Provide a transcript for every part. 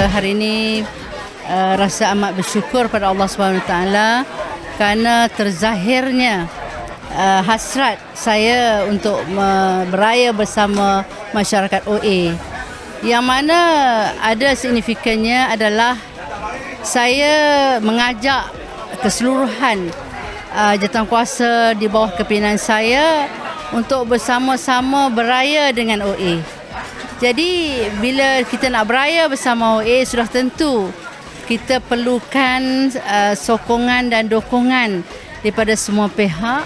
Hari ini uh, rasa amat bersyukur pada Allah Subhanahu taala kerana terzahirnya uh, hasrat saya untuk uh, beraya bersama masyarakat OA. Yang mana ada signifikannya adalah saya mengajak keseluruhan uh, jawatankuasa di bawah kepimpinan saya untuk bersama-sama beraya dengan OA. Jadi bila kita nak beraya bersama OA sudah tentu kita perlukan uh, sokongan dan dokongan daripada semua pihak.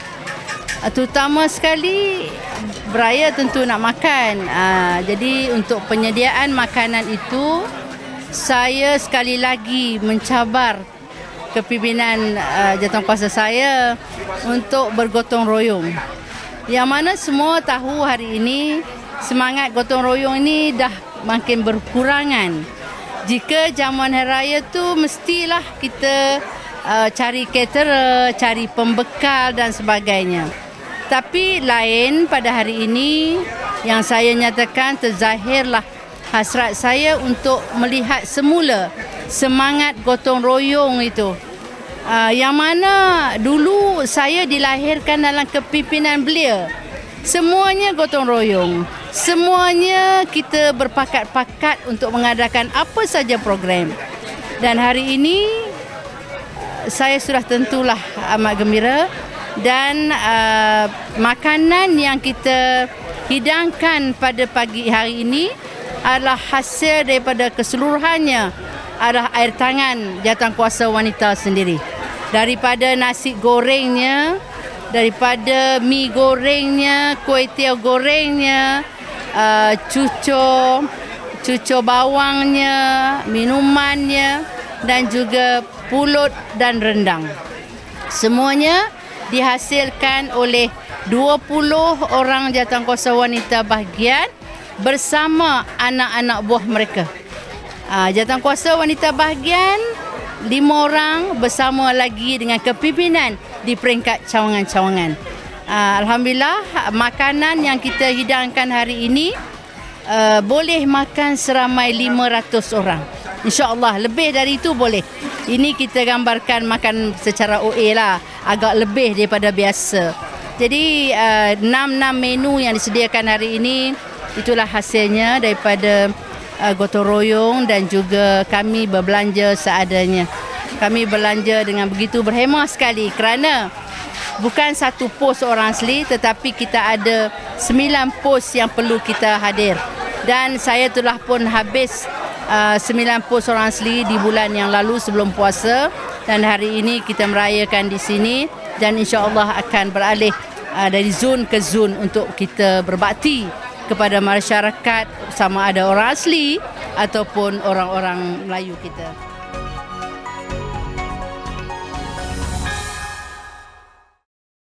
Uh, terutama sekali beraya tentu nak makan. Uh, jadi untuk penyediaan makanan itu saya sekali lagi mencabar kepimpinan uh, jawatankuasa saya untuk bergotong royong. Yang mana semua tahu hari ini semangat gotong royong ini dah makin berkurangan. Jika zaman hari raya tu mestilah kita uh, cari caterer, cari pembekal dan sebagainya. Tapi lain pada hari ini yang saya nyatakan terzahirlah hasrat saya untuk melihat semula semangat gotong royong itu. Uh, yang mana dulu saya dilahirkan dalam kepimpinan beliau. Semuanya gotong royong. Semuanya kita berpakat-pakat untuk mengadakan apa saja program. Dan hari ini saya sudah tentulah amat gembira dan uh, makanan yang kita hidangkan pada pagi hari ini adalah hasil daripada keseluruhannya adalah air tangan jawatankuasa wanita sendiri daripada nasi gorengnya, daripada mi gorengnya, kuih tiaw gorengnya, uh, cucur, cucur bawangnya, minumannya dan juga pulut dan rendang. Semuanya dihasilkan oleh 20 orang jawatankuasa wanita bahagian bersama anak-anak buah mereka. Uh, jawatankuasa wanita bahagian lima orang bersama lagi dengan kepimpinan di peringkat cawangan-cawangan. Uh, Alhamdulillah makanan yang kita hidangkan hari ini uh, boleh makan seramai 500 orang. InsyaAllah lebih dari itu boleh. Ini kita gambarkan makan secara OA lah. Agak lebih daripada biasa. Jadi uh, 6-6 menu yang disediakan hari ini itulah hasilnya daripada uh, gotong royong dan juga kami berbelanja seadanya. Kami belanja dengan begitu berhemah sekali kerana bukan satu pos orang asli tetapi kita ada sembilan pos yang perlu kita hadir. Dan saya telah pun habis uh, sembilan pos orang asli di bulan yang lalu sebelum puasa dan hari ini kita merayakan di sini dan insya-Allah akan beralih uh, dari zon ke zon untuk kita berbakti kepada masyarakat sama ada orang asli ataupun orang-orang Melayu kita.